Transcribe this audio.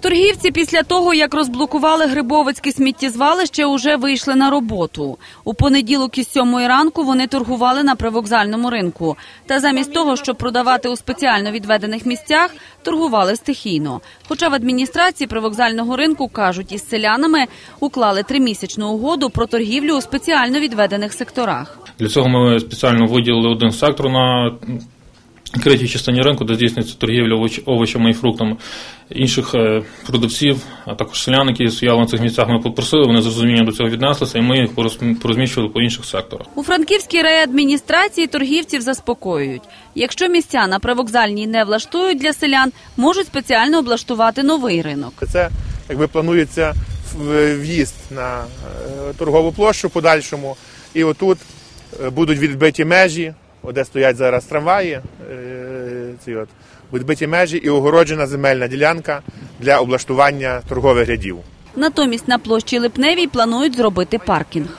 Торгівці після того, як розблокували Грибовицьке сміттєзвалище, уже вийшли на роботу. У понеділок із сьомої ранку вони торгували на привокзальному ринку. Та замість того, щоб продавати у спеціально відведених місцях, торгували стихійно. Хоча в адміністрації привокзального ринку кажуть, із селянами уклали тримісячну угоду про торгівлю у спеціально відведених секторах. Для цього ми спеціально виділили один сектор на критій частині ринку, де здійснюється торгівля овоч- овочами і фруктами. Інших е, продавців, а також селян, які стояли на цих місцях, ми попросили, вони з розумінням до цього віднеслися, і ми їх порозм- порозміщували по інших секторах. У Франківській райадміністрації торгівців заспокоюють. Якщо місця на привокзальній не влаштують для селян, можуть спеціально облаштувати новий ринок. Це якби планується в'їзд на е, торгову площу подальшому. І отут е, будуть відбиті межі, де стоять зараз трамваї, е, ці от, відбиті межі і огороджена земельна ділянка для облаштування торгових рядів. Натомість на площі Липневій планують зробити паркінг.